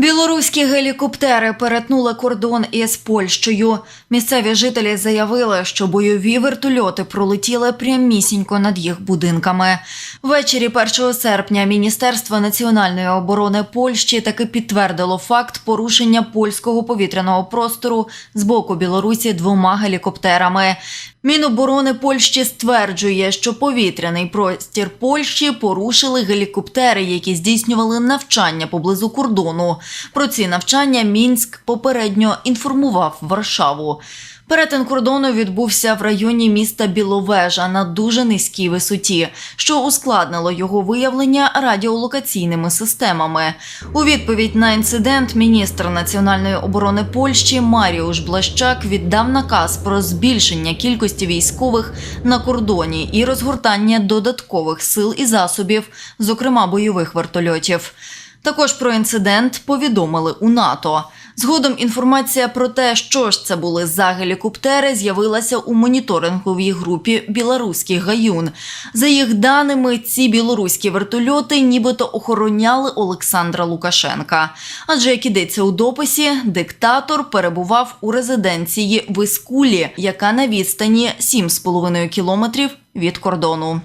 Білоруські гелікоптери перетнули кордон із Польщею. Місцеві жителі заявили, що бойові вертольоти пролетіли прямісінько над їх будинками. Ввечері 1 серпня Міністерство національної оборони Польщі таки підтвердило факт порушення польського повітряного простору з боку Білорусі двома гелікоптерами. Міноборони Польщі стверджує, що повітряний простір Польщі порушили гелікоптери, які здійснювали навчання поблизу кордону. Про ці навчання Мінськ попередньо інформував Варшаву. Перетин кордону відбувся в районі міста Біловежа на дуже низькій висоті, що ускладнило його виявлення радіолокаційними системами. У відповідь на інцидент міністр національної оборони Польщі Маріуш Блащак віддав наказ про збільшення кількості військових на кордоні і розгортання додаткових сил і засобів, зокрема бойових вертольотів. Також про інцидент повідомили у НАТО. Згодом інформація про те, що ж це були за гелікоптери, з'явилася у моніторинговій групі білоруських гаюн. За їх даними, ці білоруські вертольоти нібито охороняли Олександра Лукашенка. Адже як ідеться у дописі, диктатор перебував у резиденції в Іскулі, яка на відстані 7,5 кілометрів від кордону.